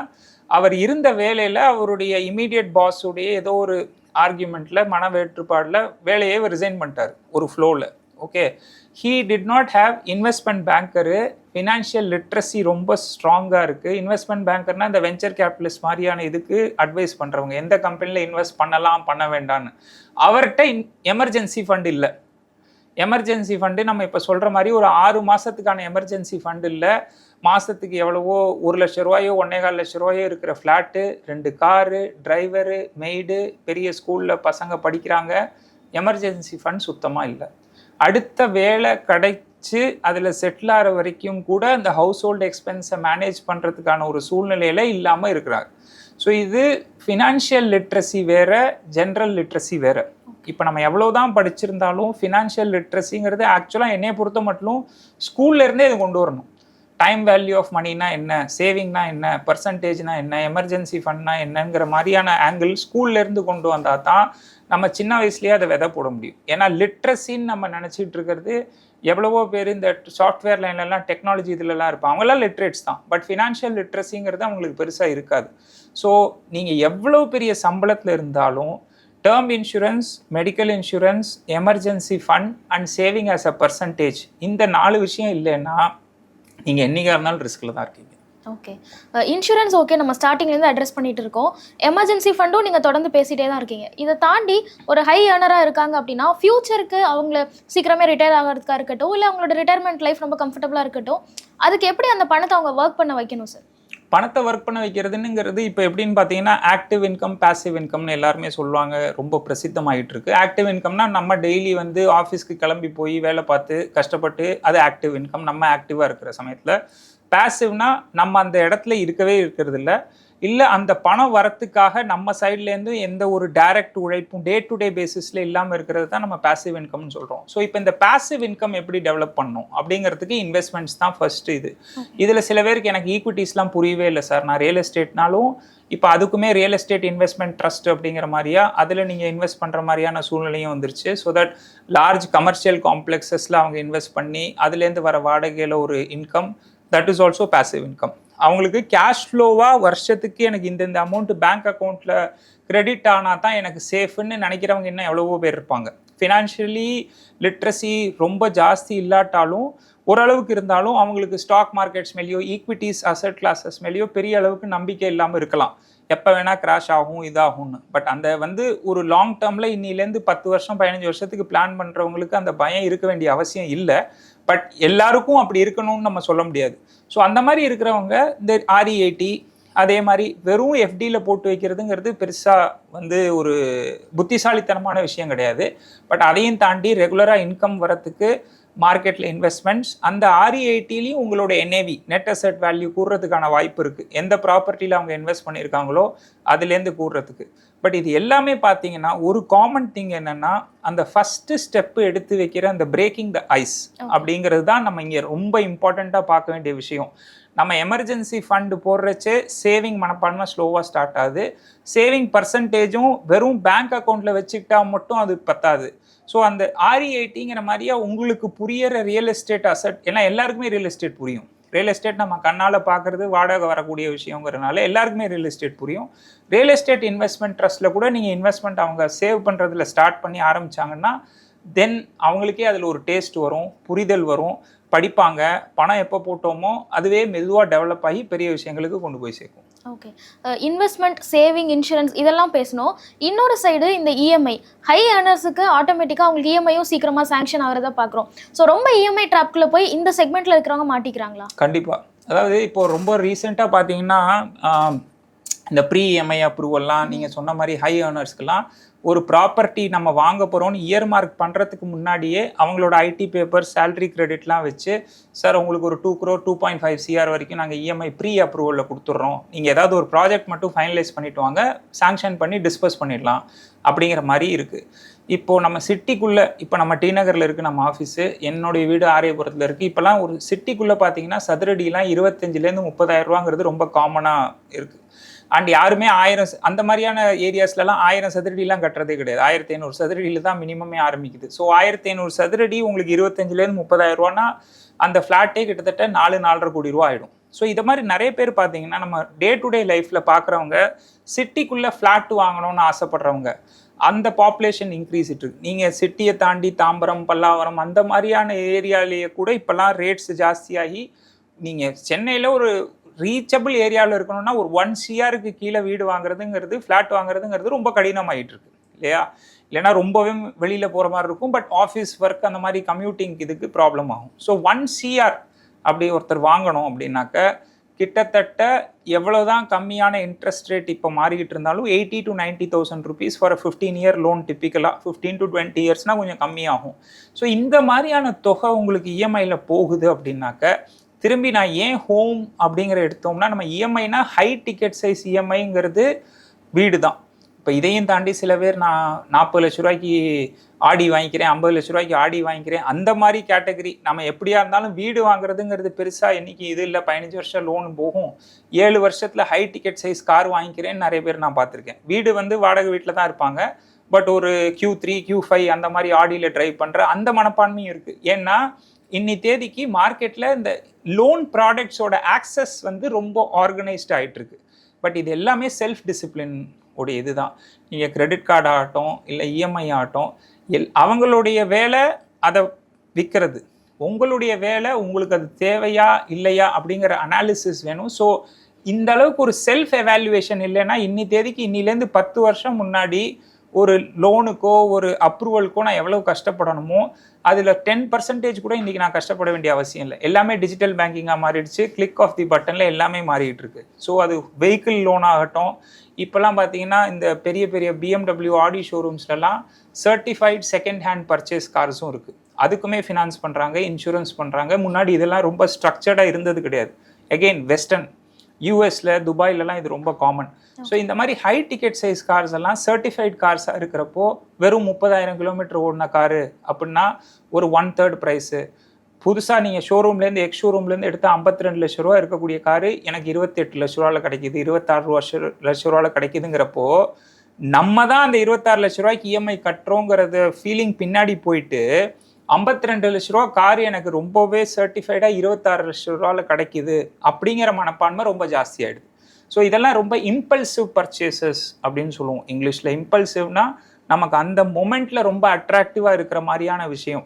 அவர் இருந்த வேலையில் அவருடைய இமீடியட் பாஸுடைய ஏதோ ஒரு ஆர்கியூமெண்ட்டில் மன வேற்றுப்பாடில் வேலையை ரிசைன் பண்ணிட்டார் ஒரு ஃப்ளோவில் okay he did not have investment banker financial literacy ரொம்ப ஸ்ட்ராங்காக இருக்குது இன்வெஸ்ட்மெண்ட் பேங்கர்னால் இந்த வெஞ்சர் கேபிட்டலிஸ்ட் மாதிரியான இதுக்கு அட்வைஸ் பண்ணுறவங்க எந்த கம்பெனியில் இன்வெஸ்ட் பண்ணலாம் பண்ண வேண்டான்னு அவர்கிட்ட எமர்ஜென்சி ஃபண்ட் இல்லை. எமர்ஜென்சி ஃபண்டு நம்ம இப்போ சொல்கிற மாதிரி ஒரு ஆறு மாதத்துக்கான எமர்ஜென்சி ஃபண்டு இல்லை. மாதத்துக்கு எவ்வளவோ ஒரு லட்ச ரூபாயோ ஒன்றே கால் லட்ச ரூபாயோ இருக்கிற ஃப்ளாட்டு ரெண்டு காரு டிரைவரு மெய்டு பெரிய ஸ்கூலில் பசங்க படிக்கிறாங்க. எமர்ஜென்சி ஃபண்ட் சுத்தமாக இல்லை. அடுத்த வேலை கிடைச்சி அதில் செட்டில் ஆகிற வரைக்கும் கூட அந்த ஹவுஸ் ஹோல்டு எக்ஸ்பென்ஸை மேனேஜ் பண்ணுறதுக்கான ஒரு சூழ்நிலையில் இல்லாமல் இருக்கிறாங்க ஸோ இது ஃபினான்ஷியல் லிட்ரஸி வேறு ஜென்ரல் லிட்ரஸி வேறு. இப்போ நம்ம எவ்வளோ தான் படிச்சிருந்தாலும் ஃபினான்ஷியல் லிட்ரஸிங்கிறது ஆக்சுவலாக என்னையை பொறுத்த மட்டும் ஸ்கூல்லேருந்தே இது கொண்டு வரணும். டைம் வேல்யூ ஆஃப் மணினா என்ன சேவிங்னா என்ன பர்சன்டேஜ்னா என்ன எமர்ஜென்சி ஃபண்ட்னா என்னங்கிற மாதிரியான ஆங்கிள் ஸ்கூல்லேருந்து கொண்டு வந்தால் தான் நம்ம சின்ன வயசுலேயே அதை விதை போட முடியும். ஏன்னா லிட்ரஸின்னு நம்ம நினச்சிட்டு இருக்கிறது எவ்வளவோ பேர் இந்த சாஃப்ட்வேர் லைன்லலாம் டெக்னாலஜி இதுலலாம் இருப்பாங்க. அவங்களாம் லிட்ரேட்ஸ் தான். பட் ஃபினான்ஷியல் லிட்ரஸிங்கிறது அவங்களுக்கு பெருசாக இருக்காது. ஸோ நீங்கள் எவ்வளோ பெரிய சம்பளத்தில் இருந்தாலும் term insurance medical insurance emergency fund and saving as a percentage இந்த நாலு விஷயம் இல்லைன்னா நீங்கள் என்றைக்காக இருந்தாலும் ரிஸ்கில் தான் இருக்கீங்க. ஓகே இன்சூரன்ஸ் ஓகே நம்ம ஸ்டார்டிங்லேருந்து அட்ரஸ் பண்ணிட்டு இருக்கோம். எமர்ஜென்சி ஃபண்டும் நீங்கள் தொடர்ந்து பேசிகிட்டே தான் இருக்கீங்க. இதை தாண்டி ஒரு ஹை ஏர்னராக இருக்காங்க அப்படின்னா ஃப்யூச்சருக்கு அவங்கள சீக்கிரமே ரிட்டையர் ஆகிறதுக்காக இருக்கட்டும் இல்லை அவங்களோட ரிட்டையர்மெண்ட் லைஃப் ரொம்ப கம்ஃபர்டபுளாக இருக்கட்டும் அதுக்கு எப்படி அந்த பணத்தை அவங்க ஒர்க் பண்ண வைக்கணும் சார் பணத்தை ஒர்க் பண்ண வைக்கிறதுங்கிறது இப்போ எப்படின்னு பார்த்தீங்கன்னா ஆக்டிவ் இன்கம் பாசிவ் இன்கம்னு எல்லாருமே சொல்லுவாங்க. ரொம்ப பிரசித்தமாகிட்டு இருக்கு ஆக்டிவ் இன்கம்னா நம்ம டெய்லி வந்து ஆஃபீஸ்க்கு கிளம்பி போய் வேலை பார்த்து கஷ்டப்பட்டு அது ஆக்டிவ் இன்கம் நம்ம ஆக்டிவாக இருக்கிற சமயத்தில் பாசிவ்னா நம்ம அந்த இடத்துல இருக்கவே இருக்கிறது இல்ல இல்லை அந்த பணம் வரத்துக்காக நம்ம சைட்லேருந்து எந்த ஒரு டைரக்ட் உழைப்பும் டே டு டே பேசிஸில் இல்லாமல் இருக்கிறது தான் நம்ம பாசிவ் இன்கம்னு சொல்கிறோம் ஸோ இப்போ இந்த பாசிவ் இன்கம் எப்படி டெவலப் பண்ணணும் அப்படிங்கிறதுக்கு இன்வெஸ்ட்மெண்ட்ஸ் தான் ஃபர்ஸ்ட் இது. இதில் சில பேருக்கு எனக்கு ஈக்விட்டிஸ்லாம் புரியவே இல்லை சார். நான் ரியல் எஸ்டேட்னாலும் இப்போ அதுக்குமே ரியல் எஸ்டேட் இன்வெஸ்ட்மெண்ட் ட்ரஸ்ட் அப்படிங்கிற மாதிரியா அதில் நீங்கள் இன்வெஸ்ட் பண்ணுற மாதிரியான சூழ்நிலையும் வந்துருச்சு. ஸோ தட் லார்ஜ் கமர்ஷியல் காம்ப்ளெக்ஸஸில் அவங்க இன்வெஸ்ட் பண்ணி அதுலேருந்து வர வாடகையில் ஒரு income that is also passive income அவங்களுக்கு கேஷ் ஃப்ளோவாக வருஷத்துக்கு எனக்கு இந்தந்த அமௌண்ட்டு பேங்க் அக்கௌண்ட்டில் கிரெடிட் ஆனால் தான் எனக்கு சேஃப்னு நினைக்கிறவங்க இன்னும் எவ்வளவோ பேர் இருப்பாங்க. ஃபினான்ஷியலி லிட்ரஸி ரொம்ப ஜாஸ்தி இல்லாட்டாலும் ஓரளவுக்கு இருந்தாலும் அவங்களுக்கு ஸ்டாக் மார்க்கெட்ஸ் மேலேயோ ஈக்விட்டிஸ் அசட் கிளாஸஸ் மேலேயோ பெரிய அளவுக்கு நம்பிக்கை இல்லாமல் இருக்கலாம். எப்போ வேணால் கிராஷ் ஆகும் இதாகும்னு. பட் அந்த வந்து ஒரு லாங் டேர்மில் இன்னிலேருந்து பத்து வருஷம் பதினஞ்சு வருஷத்துக்கு பிளான் பண்ணுறவங்களுக்கு அந்த பயம் இருக்க வேண்டிய அவசியம் இல்லை. பட் எல்லாருக்கும் அப்படி இருக்கணும்னு நம்ம சொல்ல முடியாது. ஸோ அந்த மாதிரி இருக்கிறவங்க இந்த ஆர்இஐடி அதே மாதிரி வெறும் எஃப்டியில் போட்டு வைக்கிறதுங்கிறது பெருசாக வந்து ஒரு புத்திசாலித்தனமான விஷயம் கிடையாது. பட் அதையும் தாண்டி ரெகுலராக இன்கம் வரத்துக்கு மார்க்கெட்டில் இன்வெஸ்ட்மெண்ட்ஸ் அந்த ஆர்இஐடிலையும் உங்களோட என்ஏவி நெட் அசெட் வேல்யூ கூடுறதுக்கான வாய்ப்பு இருக்குது எந்த ப்ராப்பர்ட்டியில் அவங்க இன்வெஸ்ட் பண்ணியிருக்காங்களோ அதுலேருந்து கூடுறதுக்கு. பட் இது எல்லாமே பார்த்தீங்கன்னா ஒரு காமன் திங் என்னன்னா அந்த ஃபஸ்ட்டு ஸ்டெப்பு எடுத்து வைக்கிற அந்த பிரேக்கிங் த ஐஸ் அப்படிங்கிறது தான் நம்ம இங்கே ரொம்ப இம்பார்ட்டண்ட்டாக பார்க்க வேண்டிய விஷயம். நம்ம எமர்ஜென்சி ஃபண்டு போடுறச்சே சேவிங் மனப்பான்மை ஸ்லோவாக ஸ்டார்ட் ஆகுது. சேவிங் பர்சன்டேஜும் வெறும் பேங்க் அக்கௌண்ட்டில் வச்சுக்கிட்டா மட்டும் அது பத்தாது. ஸோ அந்த ஆர்இஐடிங்கிற மாதிரியா உங்களுக்கு புரியற ரியல் எஸ்டேட் அசட் ஏன்னா எல்லாருக்குமே ரியல் எஸ்டேட் புரியும். ரியல் எஸ்டேட் நம்ம கண்ணால் பார்க்குறது வாடகை வரக்கூடிய விஷயங்கிறனால எல்லாருக்குமே ரியல் எஸ்டேட் புரியும். ரியல் எஸ்டேட் இன்வெஸ்ட்மெண்ட் ட்ரஸ்ட்டில் கூட நீங்கள் இன்வெஸ்ட்மெண்ட் அவங்க சேவ் பண்ணுறதுல ஸ்டார்ட் பண்ணி ஆரம்பிச்சாங்கன்னா தென் அவங்களுக்கே அதில் ஒரு டேஸ்ட் வரும் புரிதல் வரும். படிப்பாங்க பணம் எப்போ போட்டோமோ அதுவே மெதுவாக டெவலப் ஆகி பெரிய விஷயங்களுக்கு கொண்டு போய் சேர்க்கும். ஓகே இன்வெஸ்ட்மெண்ட் சேவிங் இன்சூரன்ஸ் இதெல்லாம் பேசணும். இன்னொரு சைடு இந்த இஎம்ஐ ஹை ஏர்னர்ஸுக்கு ஆட்டோமேட்டிக்காக அவங்களுக்கு இஎம்ஐயும் சீக்கிரமாக சாங்ஷன் ஆகிறத பார்க்குறோம். ஸோ ரொம்ப இஎம்ஐ ட்ராப்குள்ளே போய் இந்த செக்மெண்ட்டில் இருக்கிறவங்க மாட்டிக்கிறாங்களா? கண்டிப்பாக அதாவது இப்போ ரொம்ப ரீசெண்டாக பார்த்தீங்கன்னா இந்த ப்ரீ எம்ஐ அப்ரூவல்லாம் நீங்கள் சொன்ன மாதிரி ஹை ஏர்னர்ஸ்க்கெல்லாம் ஒரு ப்ராப்பர்ட்டி நம்ம வாங்க போகிறோம்னு இயர் மார்க் பண்ணுறதுக்கு முன்னாடியே அவங்களோட ஐடி பேப்பர் சேல்ரி கிரெடிட்லாம் வச்சு சார் உங்களுக்கு ஒரு two crore two point five CR வரைக்கும் நாங்கள் இஎம்ஐ ப்ரீ அப்ரூவலில் கொடுத்துட்றோம். நீங்கள் ஏதாவது ஒரு ப்ராஜெக்ட் மட்டும் ஃபைனலைஸ் பண்ணிட்டு வாங்க சாங்ஷன் பண்ணி டிஸ்பஸ் பண்ணிடலாம். அப்படிங்கிற மாதிரி இருக்குது இப்போது நம்ம சிட்டிக்குள்ளே இப்போ நம்ம டி நகரில் இருக்குது நம்ம ஆஃபீஸு என்னுடைய வீடு ஆரியபுரத்தில் இருக்குது இப்போலாம் ஒரு சிட்டிக்குள்ளே பார்த்தீங்கன்னா சதுரடிலாம் இருபத்தஞ்சிலேருந்து முப்பதாயிரரூவாங்கிறது ரொம்ப காமனாக இருக்குது அண்ட் யாருமே ஆயிரம் அந்த மாதிரியான ஏரியாஸ்லலாம் ஆயிரம் சதுரடிலாம் கட்டுறதே கிடையாது. ஆயிரத்தி ஐநூறு சதுரடியில் தான் மினிமமே ஆரம்பிக்குது. ஸோ ஆயிரத்தி ஐநூறு சதுரடி உங்களுக்கு இருபத்தஞ்சிலேருந்து முப்பதாயிரம் ரூபான்னா அந்த ஃப்ளாட்டே கிட்டத்தட்ட நாலு நாலரை கோடி ரூபா ஆகிடும் ஸோ இதை மாதிரி நிறைய பேர் பார்த்தீங்கன்னா நம்ம டே டு டே லைஃப்பில் பார்க்குறவங்க சிட்டிக்குள்ளே ஃப்ளாட் வாங்கணும்னு ஆசைப்படுறவங்க அந்த பாப்புலேஷன் இன்க்ரீஸ் இருக்கு. நீங்கள் சிட்டியை தாண்டி தாம்பரம் பல்லாவரம் அந்த மாதிரியான ஏரியாலேயே கூட இப்போல்லாம் ரேட்ஸ் ஜாஸ்தியாகி நீங்கள் சென்னையில் ஒரு ரீச்சபிள் ஏரியாவில் இருக்கணும்னா ஒரு ஒன் சிஆருக்கு கீழே வீடு வாங்குறதுங்கிறது ஃப்ளாட் வாங்குறதுங்கிறது ரொம்ப கடினமாயிட்டு இருக்கு இல்லையா? இல்லைன்னா ரொம்பவே வெளியில் போகிற மாதிரி இருக்கும் பட் ஆஃபீஸ் ஒர்க் அந்த மாதிரி கம்யூட்டிங் இதுக்கு ப்ராப்ளம் ஆகும். ஸோ ஒன் சிஆர் அப்படி ஒருத்தர் வாங்கணும் அப்படின்னாக்க கிட்டத்தட்ட எவ்வளோதான் கம்மியான இன்ட்ரெஸ்ட் ரேட் இப்போ மாறிக்கிட்டு இருந்தாலும் eighty to ninety thousand rupees for fifteen year loan டிப்பிக்கலாக fifteen to twenty இயர்ஸ்னால் கொஞ்சம் கம்மியாகும். ஸோ இந்த மாதிரியான தொகை உங்களுக்கு இஎம்ஐயில் போகுது அப்படின்னாக்க திரும்பி நான் ஏன் ஹோம் அப்படிங்கிற எடுத்தோம்னா நம்ம இஎம்ஐனா ஹை டிக்கெட் சைஸ் இஎம்ஐங்கிறது வீடு தான் இப்போ இதையும் தாண்டி சில பேர் நான் நாற்பது லட்ச ரூபாய்க்கு ஆடி வாங்கிக்கிறேன் ஐம்பது லட்ச ரூபாய்க்கு ஆடி வாங்கிக்கிறேன் அந்த மாதிரி கேட்டகரி நம்ம எப்படியா இருந்தாலும் வீடு வாங்குறதுங்கிறது பெருசாக இன்னைக்கு இது இல்லை. பதினஞ்சு வருஷம் லோன் போகும். ஏழு வருஷத்தில் ஹை டிக்கெட் சைஸ் கார் வாங்கிக்கிறேன்னு நிறைய பேர் நான் பார்த்துருக்கேன். வீடு வந்து வாடகை வீட்டில் தான் இருப்பாங்க. பட் ஒரு கியூ த்ரீ கியூ ஃபைவ் அந்த மாதிரி ஆடியில் டிரைவ் பண்ணுற அந்த மனப்பான்மையும் இருக்குது ஏன்னா இன்னி தேதிக்கு மார்க்கெட்டில் இந்த லோன் ப்ராடக்ட்ஸோட ஆக்சஸ் வந்து ரொம்ப ஆர்கனைஸ்ட் ஆகிட்டுருக்கு பட் இது எல்லாமே செல்ஃப் டிசிப்ளின் உடைய இதுதான். நீங்கள் கிரெடிட் கார்டு ஆகட்டும் இல்லை இஎம்ஐ ஆகட்டும் எல் அவங்களுடைய வேலை அதை விற்கிறது உங்களுடைய வேலை உங்களுக்கு அது தேவையா இல்லையா அப்படிங்கிற அனாலிசிஸ் வேணும். ஸோ இந்த அளவுக்கு ஒரு செல்ஃப் எவாலுவேஷன் இல்லைன்னா இன்னி தேதிக்கு இன்னிலேருந்து பத்து வருஷம் முன்னாடி ஒரு லோனுக்கோ ஒரு அப்ரூவலுக்கோ நான் எவ்வளவு கஷ்டப்படணுமோ அதில் டென் பர்சன்டேஜ் கூட இன்றைக்கி நான் கஷ்டப்பட வேண்டிய அவசியம் இல்லை. எல்லாமே டிஜிட்டல் பேங்கிங்காக மாறிடுச்சு. கிளிக் ஆஃப் தி பட்டனில் எல்லாமே மாறிட்டு இருக்கு ஸோ அது வெஹிக்கிள் லோன் ஆகட்டும். இப்போல்லாம் பார்த்தீங்கன்னா இந்த பெரிய பெரிய பிஎம்டபிள்யூ ஆடி ஷோரூம்ஸ்லலாம் சர்டிஃபைட் செகண்ட் ஹேண்ட் பர்ச்சேஸ் கார்ஸும் இருக்குது அதுக்குமே ஃபினான்ஸ் பண்ணுறாங்க இன்சூரன்ஸ் பண்ணுறாங்க முன்னாடி இதெல்லாம் ரொம்ப ஸ்ட்ரக்சர்டாக இருந்தது கிடையாது. அகெயின் வெஸ்டர்ன் யூஎஸில் துபாயிலலாம் இது ரொம்ப காமன் ஸோ இந்த மாதிரி ஹை டிக்கெட் சைஸ் கார்ஸ் எல்லாம் சர்டிஃபைட் கார்ஸாக இருக்கிறப்போ வெறும் முப்பதாயிரம் கிலோமீட்டர் ஓடின காரு அப்படின்னா ஒரு ஒன் தேர்ட் ப்ரைஸு புதுசாக நீங்கள் ஷோரூம்லேருந்து எக்ஸ் ஷோரூம்லேருந்து எடுத்து 52 ரெண்டு லட்ச ரூபா இருக்கக்கூடிய காரு எனக்கு இருபத்தெட்டு லட்ச ரூபாவில் கிடைக்குது. இருபத்தாறு வருஷ லட்ச ரூபாவில் கிடைக்குதுங்கிறப்போ நம்ம தான் அந்த இருபத்தாறு லட்ச ரூபாய்க்கு இஎம்ஐ கட்டுறோங்கிறத ஃபீலிங் பின்னாடி போயிட்டு 52 ரெண்டு லட்ச ரூபா கார் எனக்கு ரொம்பவே சர்டிஃபைடாக இருபத்தாறு லட்ச ரூபாவில் கிடைக்குது அப்படிங்கிற மனப்பான்மை ரொம்ப ஜாஸ்தியாயிடுது. ஸோ இதெல்லாம் ரொம்ப இம்பல்சிவ் பர்ச்சேசஸ் அப்படின்னு சொல்லுவோம். இங்கிலீஷில் இம்பல்சிவ்னா நமக்கு அந்த மொமெண்ட்டில் ரொம்ப அட்ராக்டிவாக இருக்கிற மாதிரியான விஷயம்.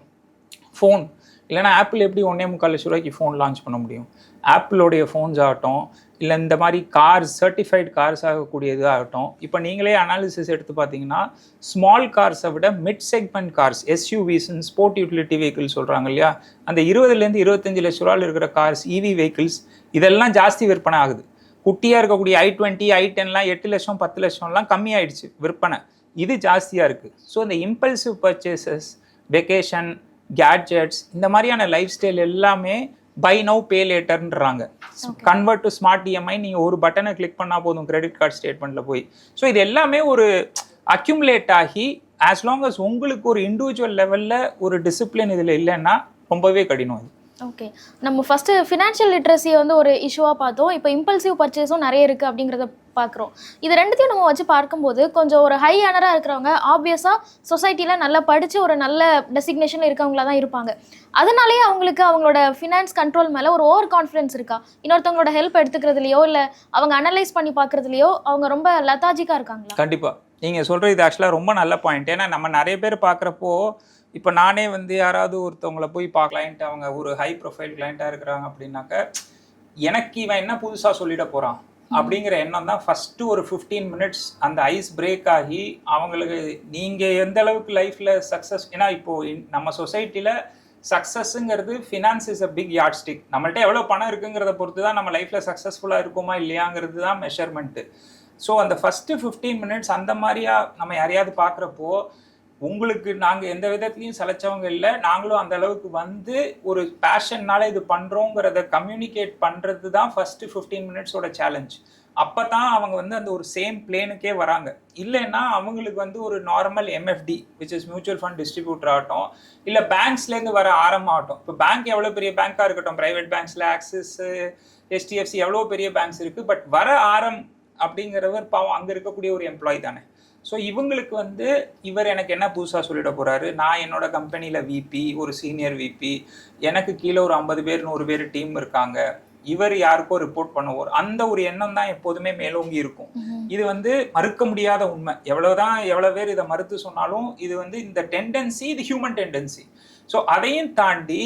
ஃபோன் இல்லைன்னா ஆப்பிள் எப்படி ஒன்றே முக்கால் லட்ச ரூபாய்க்கு ஃபோன் லான்ச் பண்ண முடியும்? ஆப்பிளோடைய ஃபோன்ஸ் ஆகட்டும் இல்லை இந்த மாதிரி கார்ஸ் சர்டிஃபைட் கார்ஸ் ஆகக்கூடியது ஆகட்டும் இப்போ நீங்களே அனாலிசிஸ் எடுத்து பார்த்தீங்கன்னா ஸ்மால் கார்ஸை விட மிட் செக்மெண்ட் கார்ஸ் எஸ்யூவிஸ்ன்னு ஸ்போர்ட் யூட்டிலிட்டி வெஹிக்கிள் சொல்கிறாங்க இல்லையா? அந்த இருபதுலேருந்து இருபத்தஞ்சு லட்ச ரூபாவில் இருக்கிற கார்ஸ் இவி வெஹிக்கிள்ஸ் இதெல்லாம் ஜாஸ்தி விற்பனை ஆகுது. குட்டியாக இருக்கக்கூடிய ஐ டுவெண்ட்டி ஐ டென்லாம் எட்டு லட்சம் பத்து லட்சம்லாம் கம்மியாயிடுச்சு விற்பனை. இது ஜாஸ்தியாக இருக்குது ஸோ இந்த இம்பல்சிவ் பர்ச்சேசஸ் வெக்கேஷன் கேட்ஜெட்ஸ் இந்த மாதிரியான லைஃப் ஸ்டைல் எல்லாமே பை நவ் பே லேட்டர்ன்றாங்க கன்வெர்ட் டு ஸ்மார்ட் இஎம்ஐ நீங்கள் ஒரு பட்டனை கிளிக் பண்ணால் போதும் கிரெடிட் கார்டு ஸ்டேட்மெண்ட்டில் போய். ஸோ இது எல்லாமே ஒரு அக்யூமுலேட் ஆகி ஆஸ் லாங் அஸ் உங்களுக்கு ஒரு இண்டிவிஜுவல் லெவலில் ஒரு டிசிப்ளின் இதில் இல்லைன்னா ரொம்பவே கடினம் இது. ஓகே நம்ம ஃபஸ்ட்டு ஃபினான்ஷியல் லிட்ரஸியை வந்து ஒரு இஷ்யூவாக பார்த்தோம். இப்போ இம்பல்சிவ் பர்ச்சேஸும் நிறைய இருக்குது அப்படிங்கிறத பார்க்குறோம். இது ரெண்டுத்தையும் நம்ம வச்சு பார்க்கும்போது கொஞ்சம் ஒரு ஹை ஏனராக இருக்கிறவங்க ஆப்வியஸாக சொசைட்டியில் நல்லா படித்து ஒரு நல்ல டெசிக்னேஷனில் இருக்கவங்களா தான் இருப்பாங்க. அதனாலேயே அவங்களுக்கு அவங்களோட ஃபினான்ஸ் கண்ட்ரோல் மேலே ஒரு ஓவர் கான்ஃபிடன்ஸ் இருக்கா? இன்னொருத்தவங்களோட ஹெல்ப் எடுத்துக்கிறதுலையோ இல்லை அவங்க அனலைஸ் பண்ணி பார்க்குறதுலையோ அவங்க ரொம்ப லத்தாஜிக்காக இருக்காங்களா? கண்டிப்பாக நீங்கள் சொல்கிற இது ஆக்சுவலாக ரொம்ப நல்ல பாயிண்ட் ஏன்னா நம்ம நிறைய பேர் பார்க்குறப்போ இப்போ நானே வந்து யாராவது ஒருத்தவங்கள போய் பா கிளைண்ட் அவங்க ஒரு ஹை ப்ரொஃபைல் கிளைண்ட்டாக இருக்கிறாங்க அப்படின்னாக்க எனக்கு இவன் என்ன புதுசாக சொல்லிட போகிறான் அப்படிங்கிற எண்ணம் தான் ஃபஸ்ட்டு ஒரு ஃபிஃப்டீன் மினிட்ஸ் அந்த ஐஸ் பிரேக் ஆகி அவங்களுக்கு நீங்கள் எந்த அளவுக்கு லைஃப்பில் சக்ஸஸ் ஏன்னா இப்போது நம்ம சொசைட்டியில் சக்ஸஸ்ங்கிறது finance is a big yardstick நம்மள்ட்ட எவ்வளோ பணம் இருக்குங்கிறத பொறுத்து தான் நம்ம லைஃப்பில் சக்ஸஸ்ஃபுல்லாக இருக்குமா இல்லையாங்கிறது தான் மெஷர்மெண்ட்டு ஸோ அந்த ஃபஸ்ட்டு ஃபிஃப்டீன் மினிட்ஸ் அந்த மாதிரியா நம்ம யாரையாவது பார்க்குறப்போ உங்களுக்கு நாங்கள் எந்த விதத்துலையும் சலைச்சவங்க இல்லை. நாங்களும் அந்த அளவுக்கு வந்து ஒரு பேஷன்னால இது பண்ணுறோங்கிறத கம்யூனிகேட் பண்ணுறது தான் ஃபஸ்ட்டு ஃபிஃப்டீன் மினிட்ஸோட சேலஞ்ச் அப்போ தான் அவங்க வந்து அந்த ஒரு சேம் பிளேனுக்கே வராங்க. இல்லைன்னா அவங்களுக்கு வந்து ஒரு normal MFD which is mutual fund distributor ஆகட்டும் இல்லை பேங்க்ஸ்லேருந்து வர ஆரம்பம் ஆகட்டும் இப்போ பேங்க் எவ்வளோ பெரிய பேங்க்காக இருக்கட்டும் ப்ரைவேட் பேங்க்ஸில் ஆக்சிஸ் ஹெச்டிஎஃப்சி எவ்வளோ பெரிய பேங்க்ஸ் இருக்குது பட் வர ஆரம் அப்படிங்கிறவர் பாவம் அங்கே இருக்கக்கூடிய ஒரு எம்ப்ளாய் தானே. ஸோ இவங்களுக்கு வந்து இவர் எனக்கு என்ன புதுசாக சொல்லிட போறாரு? நான் என்னோட கம்பெனியில் விபி ஒரு சீனியர் விபி எனக்கு கீழே ஒரு ஐம்பது பேர் நூறு பேர் டீம் இருக்காங்க. இவர் யாருக்கோ ரிப்போர்ட் பண்ணுவோர். அந்த ஒரு எண்ணம் தான் எப்போதுமே மேலோங்கி இருக்கும். இது வந்து மறுக்க முடியாத உண்மை. எவ்வளவுதான் எவ்வளவு பேர் இதை மறுத்து சொன்னாலும் இது வந்து இந்த டெண்டன்சி இது ஹியூமன் டெண்டன்சி ஸோ அதையும் தாண்டி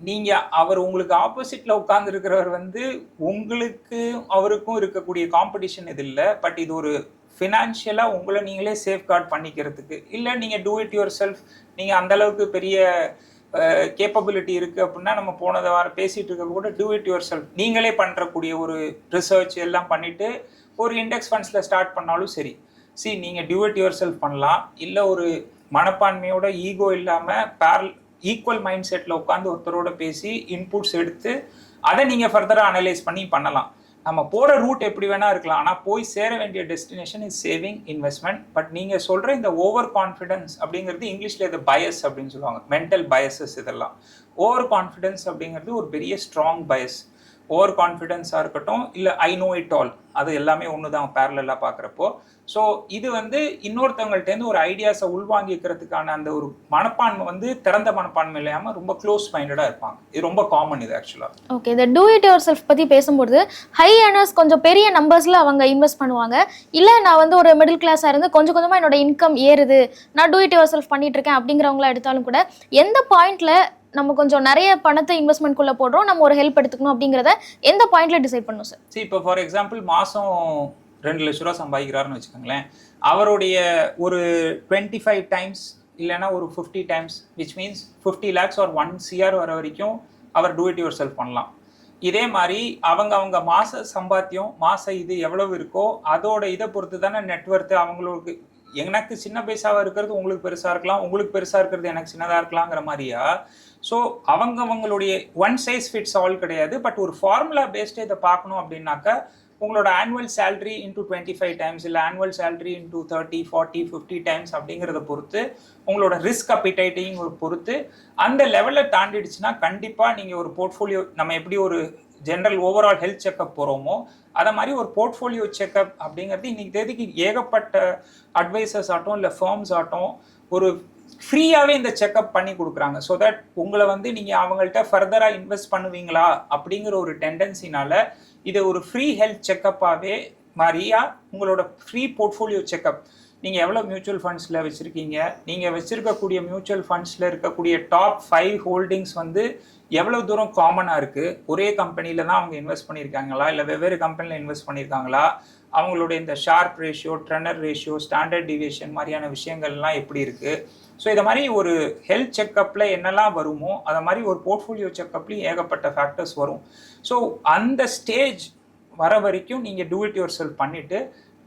நீங்க அவர் உங்களுக்கு ஆப்போசிட்ல உட்கார்ந்து இருக்கிறவர் வந்து உங்களுக்கு அவருக்கும் இருக்கக்கூடிய காம்படிஷன் இது இல்லை. பட் இது ஒரு ஃபினான்ஷியலாக உங்களை நீங்களே சேஃப்கார்ட் பண்ணிக்கிறதுக்கு. இல்லை நீங்கள் டூ இட் யுவர் செல்ஃப் நீங்கள் அந்த அளவுக்கு பெரிய கேப்பபிலிட்டி இருக்குது அப்படின்னா நம்ம போனதை வாரம் பேசிகிட்டு இருக்க கூட டூ இட் யுவர் செல்ஃப் நீங்களே பண்ணுறக்கூடிய ஒரு ரிசர்ச் எல்லாம் பண்ணிவிட்டு ஒரு இண்டெக்ஸ் ஃபண்ட்ஸில் ஸ்டார்ட் பண்ணாலும் சரி. சி நீங்கள் டியூ இட் யுவர் செல்ஃப் பண்ணலாம். இல்லை ஒரு மனப்பான்மையோட ஈகோ இல்லாமல் பேரல் ஈக்குவல் மைண்ட் செட்டில் உட்காந்து ஒருத்தரோட பேசி இன்புட்ஸ் எடுத்து அதை நீங்கள் ஃபர்தராக அனலைஸ் பண்ணி பண்ணலாம். நம்ம போகிற ரூட் எப்படி வேணா இருக்கலாம். ஆனால் போய் சேர வேண்டிய destination is saving investment but நீங்கள் சொல்கிற இந்த ஓவர் கான்ஃபிடன்ஸ் அப்படிங்கிறது இங்கிலீஷில் இது பயஸ் அப்படின்னு சொல்லுவாங்க. மென்டல் பயசஸ் இதெல்லாம். ஓவர் கான்ஃபிடன்ஸ் அப்படிங்கிறது ஒரு பெரிய ஸ்ட்ராங் பயஸ் ஓவர் கான்ஃபிடென்ஸாக இருக்கட்டும் இல்லை ஐ நோ இட் ஆல் அது எல்லாமே ஒன்று தான் பேரலாக பார்க்குறப்போ. ஸோ இது வந்து இன்னொருத்தவங்கள்ட்டேருந்து ஒரு ஐடியாஸை உள்வாங்கிக்கிறதுக்கான அந்த ஒரு மனப்பான்மை வந்து திறந்த மனப்பான்மை இல்லாமல் ரொம்ப க்ளோஸ் மைண்டடாக இருப்பாங்க. இது ரொம்ப காமன் இது ஆக்சுவலாக ஓகே இந்த டூ இட் யுவர் செல்ஃப் பற்றி பேசும்போது ஹை ஏர்னர்ஸ் கொஞ்சம் பெரிய நம்பர்ஸில் அவங்க இன்வெஸ்ட் பண்ணுவாங்க. இல்லை நான் வந்து ஒரு மிடில் கிளாஸாக இருந்து கொஞ்சம் கொஞ்சமாக என்னோட இன்கம் ஏறுது. நான் டூ இட் யுவர் செல்ஃப் பண்ணிட்டு இருக்கேன் அப்படிங்கிறவங்களா எடுத்தாலும் கூட எந்த பாயிண்ட்ல நம்ம கொஞ்சம் நிறைய பணத்தை இன்வெஸ்ட்மெண்ட்குள்ளே போடுறோம். நம்ம ஒரு ஹெல்ப் எடுத்துக்கணும் அப்படிங்கிறத எந்த பாயிண்ட்ல டிசைட் பண்ணணும் சார் சரி இப்போ ஃபார் எக்ஸாம்பிள் மாதம் ரெண்டு லட்ச ரூபா சம்பாதிக்கிறாருன்னு வச்சுக்கோங்களேன். அவருடைய ஒரு டுவெண்ட்டி ஃபைவ் டைம்ஸ் இல்லைன்னா ஒரு fifty times which means fifty lakhs ஒரு ஒன் சிஆர் வர வரைக்கும் அவர் டூ இட் யுவர் செல்ஃப் பண்ணலாம். இதே மாதிரி அவங்க அவங்க மாச சம்பாத்தியம் மாச இது எவ்வளவு இருக்கோ அதோட இதை பொறுத்து தானே நெட்ஒர்த்து அவங்களுக்கு எனக்கு சின்ன பைசாவாக இருக்கிறது உங்களுக்கு பெருசாக இருக்கலாம். உங்களுக்கு பெருசாக இருக்கிறது எனக்கு சின்னதாக இருக்கலாங்கிற மாதிரியா? ஸோ அவங்க அவங்களுடைய ஒன் சைஸ் ஃபிட்ஸ் ஆல் கிடையாது. பட் ஒரு ஃபார்முலா பேஸ்டு இதை பார்க்கணும் அப்படின்னாக்கா உங்களோட annual salary into twenty five times இல்லை annual salary into thirty forty fifty times அப்படிங்கிறத பொறுத்து உங்களோட ரிஸ்க் அப்பிடைட்டையும் பொறுத்து அந்த லெவலில் தாண்டிடுச்சுன்னா கண்டிப்பாக நீங்கள் ஒரு போர்ட்ஃபோலியோ நம்ம எப்படி ஒரு ஜென்ரல் ஓவரால் ஹெல்த் செக்கப் போகிறோமோ அதை மாதிரி ஒரு போர்ட்ஃபோலியோ செக்கப் அப்படிங்கிறது இன்னைக்கு தேதிக்கு ஏகப்பட்ட அட்வைசர்ஸ் ஆகட்டும் இல்லை ஃபார்ம்ஸ் ஆகட்டும் ஒரு ஃப்ரீயாகவே இந்த செக்கப் பண்ணி கொடுக்குறாங்க. ஸோ தட் உங்களை வந்து நீங்கள் அவங்கள்ட்ட ஃபர்தராக இன்வெஸ்ட் பண்ணுவீங்களா அப்படிங்கிற ஒரு டெண்டன்சினால இதை ஒரு ஃப்ரீ ஹெல்த் செக்கப்பாகவே மாதிரியா உங்களோட ஃப்ரீ போர்ட்ஃபோலியோ செக்கப் நீங்கள் எவ்வளோ மியூச்சுவல் ஃபண்ட்ஸில் வச்சுருக்கீங்க? நீங்கள் வச்சுருக்கக்கூடிய மியூச்சுவல் ஃபண்ட்ஸில் இருக்கக்கூடிய டாப் ஃபைவ் ஹோல்டிங்ஸ் வந்து எவ்வளோ தூரம் காமனாக இருக்குது ஒரே கம்பெனியில் தான் அவங்க இன்வெஸ்ட் பண்ணியிருக்காங்களா? இல்லை வெவ்வேறு கம்பெனியில் இன்வெஸ்ட் பண்ணியிருக்காங்களா? அவங்களுடைய இந்த Sharpe ratio Treynor ratio standard deviation மாதிரியான விஷயங்கள்லாம் எப்படி இருக்குது ஸோ இதை மாதிரி ஒரு ஹெல்த் செக்கப்பில் என்னெல்லாம் வருமோ அதை மாதிரி ஒரு போர்ட்ஃபோலியோ செக்கப்லையும் ஏகப்பட்ட ஃபேக்டர்ஸ் வரும். ஸோ அந்த ஸ்டேஜ் வர வரைக்கும் நீங்கள் டூ இட் யுவர் செல் பண்ணிவிட்டு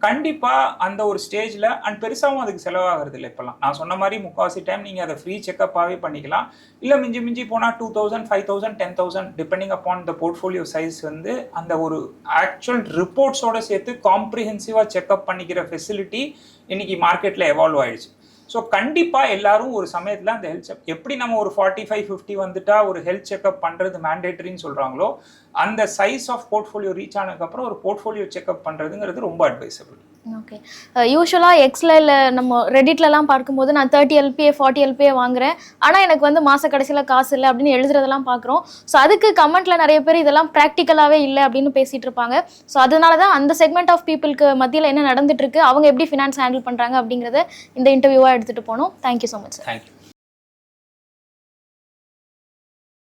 கண்டிப்பாக அந்த ஒரு ஸ்டேஜில் அண்ட் பெருசாகவும் அதுக்கு செலவாகிறது இல்லை இப்போல்லாம். நான் சொன்ன மாதிரி முக்கால்வாசி டைம் நீங்கள் அதை ஃப்ரீ செக்கப்பாகவே பண்ணிக்கலாம். இல்லை மிஞ்சி மிஞ்சி போனால் two thousand five thousand ten thousand depending upon the portfolio size வந்து அந்த ஒரு ஆக்சுவல் ரிப்போர்ட்ஸோடு சேர்த்து காம்ப்ரிஹென்சிவாக செக்அப் பண்ணிக்கிற ஃபெசிலிட்டி இன்றைக்கி மார்க்கெட்டில் எவால்வ் ஆயிடுச்சு. ஸோ கண்டிப்பாக எல்லாரும் ஒரு சமயத்தில் அந்த ஹெல்த் செக் எப்படி நம்ம ஒரு ஃபார்ட்டி ஃபைவ் ஃபிஃப்டி வந்துட்டா ஒரு ஹெல்த் செக்அப் பண்ணுறது மேண்டேட்டரின்னு சொல்கிறாங்களோ அந்த சைஸ் ஆஃப் போர்ட்ஃபோலியோ ரீச் ஆனதுக்கப்புறம் ஒரு போர்ட்ஃபோலியோ செக்அப் பண்ணுறதுங்கிறது ரொம்ப அட்வைசபிள் ஓகே யூஸ்வலாக எக்ஸில் இல்லை நம்ம ரெடிட்லலாம் பார்க்கும்போது நான் தேர்ட்டி எல்பிஏ ஃபார்ட்டி எல்பிஏ வாங்குறேன். ஆனால் எனக்கு வந்து மாத கடைசியில் காசு இல்லை அப்படின்னு எழுதுறதெல்லாம் பார்க்குறோம். ஸோ அதுக்கு கமெண்ட்டில் நிறைய பேர் இதெல்லாம் ப்ராக்டிக்கலாகவே இல்லை அப்படின்னு பேசிகிட்டு இருப்பாங்க. ஸோ அதனால தான் அந்த செக்மெண்ட் ஆஃப் பீப்புளுக்கு மத்தியில் என்ன நடந்துட்டு இருக்கு அவங்க எப்படி ஃபினான்ஸ் ஹேண்டில் பண்ணுறாங்க அப்படிங்கிறத இந்த இன்டர்வியூவாக எடுத்துகிட்டு போனோம். Thank you so much thank you